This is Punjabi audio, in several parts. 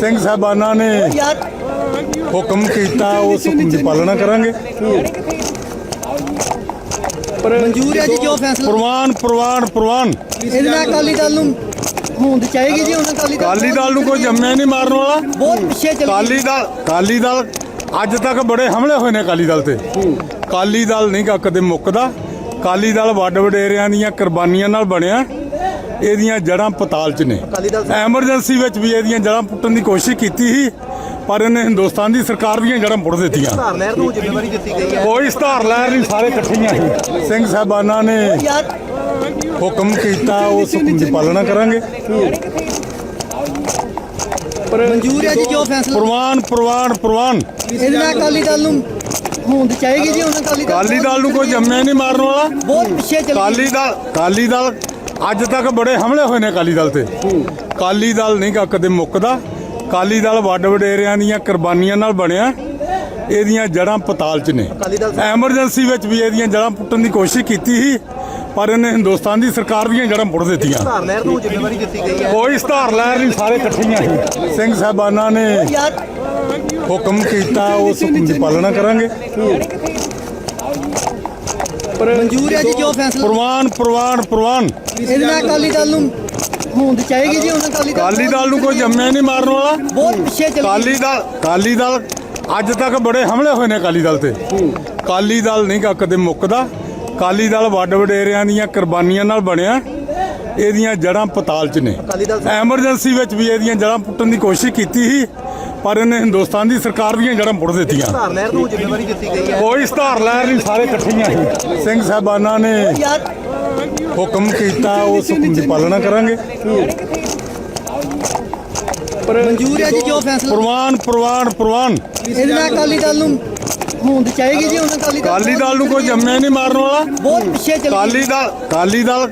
ਸਿੰਘ ਸਾਹਿਬਾਨਾਂ ਨੇ ਹੁਕਮ ਕੀਤਾ ਉਸ ਹੁਕਮ ਦੀ ਪਾਲਣਾ ਕਰਾਂਗੇ। ਮਨਜ਼ੂਰ ਹੈ ਜੀ ਜੋ ਫੈਸਲਾ ਪ੍ਰਵਾਨ ਪ੍ਰਵਾਨ ਪ੍ਰਵਾਨ। ਇਹਦੇ ਨਾਲ ਅਕਾਲੀ ਦਲ ਨੂੰ ਹੋਂਦ ਚਾਹੀਗੀ ਜੀ ਉਹਨਾਂ ਅਕਾਲੀ ਦਲ ਨੂੰ ਕੋਈ ਜੰਮਿਆ ਨਹੀਂ ਮਾਰਨ ਵਾਲਾ। ਬਹੁਤ ਪਿੱਛੇ ਚੱਲ ਕਾਲੀ ਦਲ ਕਾਲੀ ਦਲ ਅੱਜ ਤੱਕ ਬੜੇ ਹਮਲੇ ਹੋਏ ਨੇ ਕਾਲੀ ਦਲ ਤੇ। ਕਾਲੀ ਦਲ ਨਹੀਂ ਕਦੇ ਮੁੱਕਦਾ। ਕਾਲੀ ਦਲ ਵੱਡ ਵਡੇਰਿਆਂ ਦੀਆਂ ਕੁਰਬਾਨੀਆਂ ਨਾਲ ਬਣਿਆ। ਇਹਦੀਆਂ ਜੜਾਂ ਪਤਾਲ 'ਚ ਨੇ। ਅਕਾਲੀ ਐਮਰਜੈਂਸੀ ਵਿੱਚ ਵੀ ਇਹਦੀਆਂ ਜੜਾਂ ਪੁੱਟਣ ਦੀ ਕੋਸ਼ਿਸ਼ ਕੀਤੀ ਸੀ ਪਰ ਇਹਨੇ ਹਿੰਦੁਸਤਾਨ ਦੀ ਸਰਕਾਰ ਦੀਆਂ ਜੜਾਂ ਪੁੱਟ ਦਿੱਤੀਆਂ। ਧਾਰ ਲਹਿਰ ਨੂੰ ਜ਼ਿੰਮੇਵਾਰੀ ਦਿੱਤੀ ਗਈ ਹੈ। ਕੋਈ ਸਧਾਰ ਲਹਿਰ ਨਹੀਂ ਸਾਰੇ ਇਕੱਠੀਆਂ ਸੀ। ਸਿੰਘ ਸਾਹਿਬਾਨਾਂ ਨੇ ਹੁਕਮ ਕੀਤਾ ਉਸ ਹੁਕਮ ਦੀ ਪਾਲਣਾ ਕਰਾਂਗੇ। ਮਨਜ਼ੂਰ ਹੈ ਜੀ ਜੋ ਫੈਸਲਾ ਪ੍ਰਵਾਨ ਪ੍ਰਵਾਨ ਪ੍ਰਵਾਨ। ਇਹਦੇ ਨਾਲ ਅਕਾਲੀ ਦਲ ਨੂੰ ਹੋਂਦ ਚਾਹੀਗੀ ਜੀ ਉਹਨਾਂ ਅਕਾਲੀ ਦਲ ਕਾਲੀ ਦਲ ਨੂੰ ਕੋਈ ਜੰਮਿਆ ਨਹੀਂ ਮਾਰਨ ਵਾਲਾ। ਬਹੁਤ ਪਿੱਛੇ ਚੱਲ ਕਾਲੀ ਦਲ ਕਾਲੀ ਦਲ ਅੱਜ ਤੱਕ ਬੜੇ ਹਮਲੇ ਹੋਏ ਨੇ ਕਾਲੀ ਦਲ ਤੇ। ਕਾਲੀ ਦਲ ਨਹੀਂ ਕਦੇ ਮੁੱਕਦਾ। ਕਾਲੀ ਦਲ ਵੱਡ ਵਡੇਰਿਆਂ ਦੀਆਂ ਕੁਰਬਾਨੀਆਂ ਨਾਲ ਬਣਿਆ। ਇਹਦੀਆਂ ਜੜਾਂ ਪਤਾਲ 'ਚ ਨੇ। ਐਮਰਜੈਂਸੀ ਵਿੱਚ ਵੀ ਇਹਦੀਆਂ ਜੜਾਂ ਪੁੱਟਣ ਦੀ ਕੋਸ਼ਿਸ਼ ਕੀਤੀ ਸੀ ਪਰ ਇਹਨੇ ਹਿੰਦੁਸਤਾਨ ਦੀ ਸਰਕਾਰ ਦੀਆਂ ਜੜਾਂ ਪੁੱਟ ਦਿੱਤੀਆਂ। ਧਾਰ ਲਹਿਰ ਨੂੰ ਜ਼ਿੰਮੇਵਾਰੀ ਦਿੱਤੀ ਗਈ ਹੈ। ਕੋਈ ਸਧਾਰ ਲਹਿਰ ਨਹੀਂ ਸਾਰੇ ਇਕੱਠੀਆਂ ਸੀ। ਸਿੰਘ ਸਾਹਿਬਾਨਾਂ ਨੇ ਹੁਕਮ ਕੀਤਾ ਉਸ ਹੁਕਮ ਦੀ ਪਾਲਣਾ ਕਰਾਂਗੇ। ਮਨਜ਼ੂਰ ਹੈ ਜੀ ਜੋ ਫੈਸਲਾ ਪ੍ਰਵਾਨ ਪ੍ਰਵਾਨ ਪ੍ਰਵਾਨ। ਇਹਦੇ ਨਾਲ ਅਕਾਲੀ ਦਲ ਨੂੰ ਹੋਂਦ ਚਾਹੀਗੀ ਜੀ ਉਹਨਾਂ ਅਕਾਲੀ ਦਲ ਕਾਲੀ ਦਲ ਨੂੰ ਕੋਈ ਜੰਮਿਆ ਨਹੀਂ ਮਾਰਨ ਵਾਲਾ। ਬਹੁਤ ਪਿੱਛੇ ਚੱਲ ਕਾਲੀ ਦਲ ਕਾਲੀ ਦਲ ਅੱਜ ਤੱਕ ਬੜੇ ਹਮਲੇ ਹੋਏ ਨੇ ਕਾਲੀ ਦਲ ਤੇ। ਕਾਲੀ ਦਲ ਨਹੀਂ ਕਦੇ ਮੁੱਕਦਾ। ਕਾਲੀ ਦਲ ਵੱਡ ਵਡੇਰਿਆਂ ਦੀਆਂ ਕੁਰਬਾਨੀਆਂ ਨਾਲ ਬਣਿਆ। ਇਹਦੀਆਂ ਜੜਾਂ ਪਤਾਲ 'ਚ ਨੇ। ਅਕਾਲੀ ਐਮਰਜੈਂਸੀ ਵਿੱਚ ਵੀ ਇਹਦੀਆਂ ਜੜਾਂ ਪੁੱਟਣ ਦੀ ਕੋਸ਼ਿਸ਼ ਕੀਤੀ ਸੀ। ਪਰ ਇਹਨੇ ਹਿੰਦੁਸਤਾਨ ਦੀ ਸਰਕਾਰ ਦੀਆਂ ਜੜਾਂ ਪੁੱਟ ਦਿੱਤੀਆਂ। ਧਾਰ ਲਹਿਰ ਨੂੰ ਜ਼ਿੰਮੇਵਾਰੀ ਦਿੱਤੀ ਗਈ ਹੈ। ਕੋਈ ਸਧਾਰ ਲਹਿਰ ਨਹੀਂ ਸਾਰੇ ਇਕੱਠੀਆਂ ਸੀ ਸਿੰਘ ਸਾਹਿਬਾਨਾਂ ਨੇ ਹੁਕਮ ਕੀਤਾ ਉਸ ਹੁਕਮ ਦੀ ਪਾਲਣਾ ਕਰਾਂਗੇ। ਮਨਜ਼ੂਰ ਹੈ ਜੀ ਜੋ ਫੈਸਲਾ ਪ੍ਰਵਾਨ ਪ੍ਰਵਾਨ ਪ੍ਰਵਾਨ। ਇਹਦੇ ਨਾਲ ਅਕਾਲੀ ਦਲ ਨੂੰ ਹੋਂਦ ਚਾਹੀਗੀ ਜੀ ਉਹਨਾਂ ਅਕਾਲੀ ਦਲ ਕਾਲੀ ਦਲ ਨੂੰ ਕੋਈ ਜੰਮਿਆ ਨਹੀਂ ਮਾਰਨ ਵਾਲਾ। ਬਹੁਤ ਪਿੱਛੇ ਚੱਲ ਕਾਲੀ ਦਲ ਕਾਲੀ ਦਲ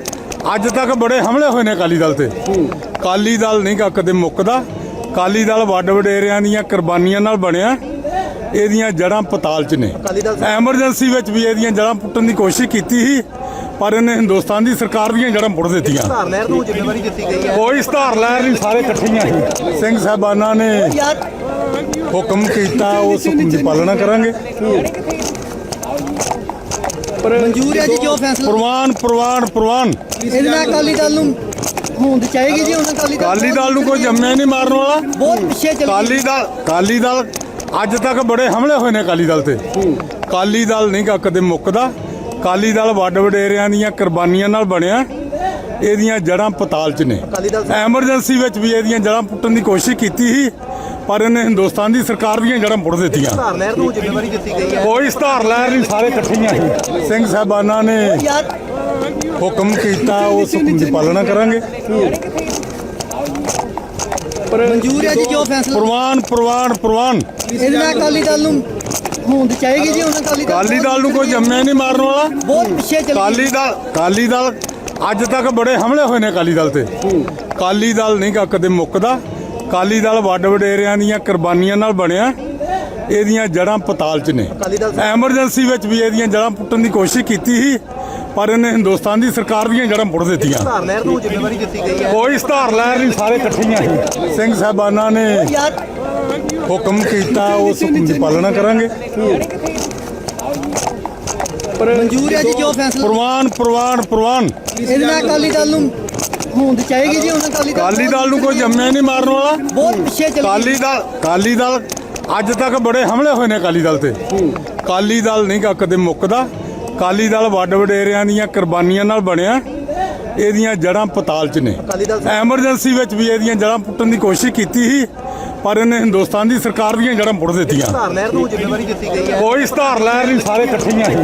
ਅੱਜ ਤੱਕ ਬੜੇ ਹਮਲੇ ਹੋਏ ਨੇ ਕਾਲੀ ਦਲ ਤੇ। ਕਾਲੀ ਦਲ ਨਹੀਂ ਕਦੇ ਮੁੱਕਦਾ। ਕਾਲੀ ਦਲ ਵੱਡ ਵਡੇਰਿਆਂ ਦੀਆਂ ਕੁਰਬਾਨੀਆਂ ਨਾਲ ਬਣਿਆ। ਇਹਦੀਆਂ ਜੜਾਂ ਪਤਾਲ 'ਚ ਨੇ। ਅਕਾਲੀ ਐਮਰਜੈਂਸੀ ਵਿੱਚ ਵੀ ਇਹਦੀਆਂ ਜੜਾਂ ਪੁੱਟਣ ਦੀ ਕੋਸ਼ਿਸ਼ ਕੀਤੀ ਸੀ ਪਰ ਇਹਨੇ ਹਿੰਦੁਸਤਾਨ ਦੀ ਸਰਕਾਰ ਦੀਆਂ ਜੜਾਂ ਪੁੱਟ ਦਿੱਤੀਆਂ। ਧਾਰ ਲਹਿਰ ਨੂੰ ਜ਼ਿੰਮੇਵਾਰੀ ਦਿੱਤੀ ਗਈ ਹੈ। ਕੋਈ ਸਧਾਰ ਲਹਿਰ ਨਹੀਂ ਸਾਰੇ ਇਕੱਠੀਆਂ ਸੀ ਸਿੰਘ ਸਾਹਿਬਾਨਾਂ ਨੇ ਹੁਕਮ ਕੀਤਾ ਉਸ ਹੁਕਮ ਦੀ ਪਾਲਣਾ ਕਰਾਂਗੇ। ਮਨਜ਼ੂਰ ਹੈ ਜੀ ਜੋ ਫੈਸਲਾ ਪ੍ਰਵਾਨ ਪ੍ਰਵਾਨ ਪ੍ਰਵਾਨ। ਇਹਦੇ ਨਾਲ ਅਕਾਲੀ ਦਲ ਨੂੰ ਹੋਂਦ ਚਾਹੀਗੀ ਜੀ ਉਹਨਾਂ ਅਕਾਲੀ ਦਲ ਕਾਲੀ ਦਲ ਨੂੰ ਕੋਈ ਜੰਮਿਆ ਨਹੀਂ ਮਾਰਨ ਵਾਲਾ। ਬਹੁਤ ਪਿੱਛੇ ਚੱਲ ਕਾਲੀ ਦਲ ਕਾਲੀ ਦਲ ਅੱਜ ਤੱਕ ਬੜੇ ਹਮਲੇ ਹੋਏ ਨੇ ਕਾਲੀ ਦਲ ਤੇ। ਕਾਲੀ ਦਲ ਨਹੀਂ ਗਾ ਕਦੇ ਮੁੱਕਦਾ। ਕਾਲੀ ਦਲ ਵੱਡ ਵਡੇਰਿਆਂ ਦੀਆਂ ਕੁਰਬਾਨੀਆਂ ਨਾਲ ਬਣਿਆ। ਇਹਦੀਆਂ ਜੜਾਂ ਪਤਾਲ 'ਚ ਨੇ। ਅਕਾਲੀ ਐਮਰਜੈਂਸੀ ਵਿੱਚ ਵੀ ਇਹਦੀਆਂ ਜੜਾਂ ਪੁੱਟਣ ਦੀ ਕੋਸ਼ਿਸ਼ ਕੀਤੀ ਸੀ। ਪਰ ਇਹਨੇ ਹਿੰਦੁਸਤਾਨ ਦੀ ਸਰਕਾਰ ਦੀਆਂ ਜੜਾਂ ਪੁੱਟ ਦਿੱਤੀਆਂ। ਧਾਰ ਲਹਿਰ ਨੂੰ ਜ਼ਿੰਮੇਵਾਰੀ ਦਿੱਤੀ ਗਈ ਹੈ। ਕੋਈ ਸਧਾਰ ਲਹਿਰ ਨਹੀਂ ਸਾਰੇ ਇਕੱਠੀਆਂ ਸੀ ਸਿੰਘ ਸਾਹਿਬਾਨਾਂ ਨੇ ਹੁਕਮ ਕੀਤਾ ਉਸ ਹੁਕਮ ਦੀ ਪਾਲਣਾ ਕਰਾਂਗੇ। ਮਨਜ਼ੂਰ ਹੈ ਜੀ ਜੋ ਫੈਸਲਾ ਪ੍ਰਵਾਨ ਪ੍ਰਵਾਨ ਪ੍ਰਵਾਨ। ਇਹਦੇ ਨਾਲ ਅਕਾਲੀ ਦਲ ਨੂੰ ਹੋਂਦ ਚਾਹੀਗੀ ਜੀ ਉਹਨਾਂ ਅਕਾਲੀ ਦਲ ਕਾਲੀ ਦਲ ਨੂੰ ਕੋਈ ਜੰਮਿਆ ਨਹੀਂ ਮਾਰਨ ਵਾਲਾ। ਬਹੁਤ ਪਿੱਛੇ ਚੱਲ ਕਾਲੀ ਦਲ ਕਾਲੀ ਦਲ ਅੱਜ ਤੱਕ ਬੜੇ ਹਮਲੇ ਹੋਏ ਨੇ ਕਾਲੀ ਦਲ ਤੇ। ਕਾਲੀ ਦਲ ਨਹੀਂ ਗਾ ਕਦੇ ਮੁੱਕਦਾ। ਕਾਲੀ ਦਲ ਵੱਡ ਵਡੇਰਿਆਂ ਦੀਆਂ ਕੁਰਬਾਨੀਆਂ ਨਾਲ ਬਣਿਆ। ਇਹਦੀਆਂ ਜੜਾਂ ਪਤਾਲ 'ਚ ਨੇ। ਐਮਰਜੈਂਸੀ ਵਿੱਚ ਵੀ ਇਹਦੀਆਂ ਜੜਾਂ ਪੁੱਟਣ ਦੀ ਕੋਸ਼ਿਸ਼ ਕੀਤੀ ਸੀ ਪਰ ਇਹਨੇ ਹਿੰਦੁਸਤਾਨ ਦੀ ਸਰਕਾਰ ਦੀਆਂ ਜੜਾਂ ਪੁੱਟ ਦਿੱਤੀਆਂ। ਧਾਰ ਲਹਿਰ ਨੂੰ ਜ਼ਿੰਮੇਵਾਰੀ ਦਿੱਤੀ ਗਈ ਹੈ। ਕੋਈ ਸਧਾਰ ਲਹਿਰ ਨਹੀਂ ਸਾਰੇ ਇਕੱਠੀਆਂ ਸੀ। ਸਿੰਘ ਸਾਹਿਬਾਨਾਂ ਨੇ ਹੁਕਮ ਕੀਤਾ ਉਸ ਹੁਕਮ ਦੀ ਪਾਲਣਾ ਕਰਾਂਗੇ। ਮਨਜ਼ੂਰ ਹੈ ਜੀ ਜੋ ਫੈਸਲਾ ਪ੍ਰਵਾਨ ਪ੍ਰਵਾਨ ਪ੍ਰਵਾਨ। ਇਹਦੇ ਨਾਲ ਅਕਾਲੀ ਦਲ ਨੂੰ ਹੋਂਦ ਚਾਹੀਗੀ ਜੀ ਉਹਨਾਂ ਅਕਾਲੀ ਦਲ ਕਾਲੀ ਦਲ ਨੂੰ ਕੋਈ ਜੰਮਿਆ ਨਹੀਂ ਮਾਰਨ ਵਾਲਾ। ਬਹੁਤ ਪਿੱਛੇ ਚੱਲ ਕਾਲੀ ਦਲ ਕਾਲੀ ਦਲ ਅੱਜ ਤੱਕ ਬੜੇ ਹਮਲੇ ਹੋਏ ਨੇ ਕਾਲੀ ਦਲ ਤੇ। ਕਾਲੀ ਦਲ ਨਹੀਂ ਕਦੇ ਮੁੱਕਦਾ। ਕਾਲੀ ਦਲ ਵੱਡ ਵਡੇਰਿਆਂ ਦੀਆਂ ਕੁਰਬਾਨੀਆਂ ਨਾਲ ਬਣਿਆ। ਇਹਦੀਆਂ ਜੜਾਂ ਪਤਾਲ 'ਚ ਨੇ। ਅਕਾਲੀ ਐਮਰਜੈਂਸੀ ਵਿੱਚ ਵੀ ਇਹਦੀਆਂ ਜੜਾਂ ਪੁੱਟਣ ਦੀ ਕੋਸ਼ਿਸ਼ ਕੀਤੀ ਸੀ ਪਰ ਇਹਨੇ ਹਿੰਦੁਸਤਾਨ ਦੀ ਸਰਕਾਰ ਦੀਆਂ ਜੜਾਂ ਪੁੱਟ ਦਿੱਤੀਆਂ। ਕੋਈ ਸਧਾਰ ਲਹਿਰ ਨਹੀਂ ਸਾਰੇ ਇਕੱਠੀਆਂ ਸੀ